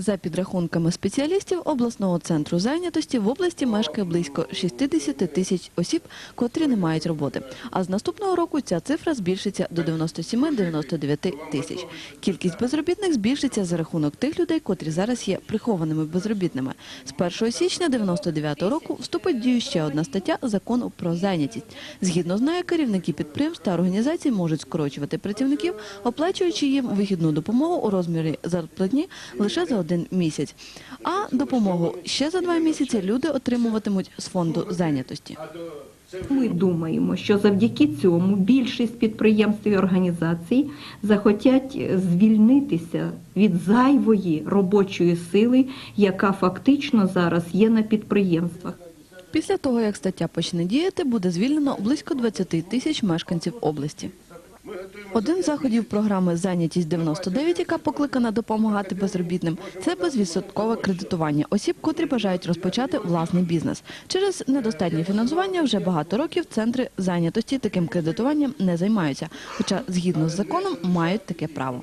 За підрахунками спеціалістів обласного центру зайнятості в області мешкає близько 60 тисяч осіб, котрі не мають роботи. А з наступного року ця цифра збільшиться до 97-99 тисяч. Кількість безробітних збільшиться за рахунок тих людей, котрі зараз є прихованими безробітними. З 1 січня 99 року вступить в дію ще одна стаття закону про зайнятість. Згідно з нею, керівники підприємств та організацій можуть скорочувати працівників, оплачуючи їм вихідну допомогу у розмірі зарплатні лише за один місяць. А допомогу ще за два місяці люди отримуватимуть з фонду зайнятості. Ми думаємо, що завдяки цьому більшість підприємств і організацій захотять звільнитися від зайвої робочої сили, яка фактично зараз є на підприємствах. Після того, як стаття почне діяти, буде звільнено близько 20 тисяч мешканців області. Один з заходів програми Зайнятість 99, яка покликана допомагати безробітним, це безвідсоткове кредитування осіб, котрі бажають розпочати власний бізнес. Через недостатнє фінансування вже багато років центри зайнятості таким кредитуванням не займаються, хоча згідно з законом мають таке право.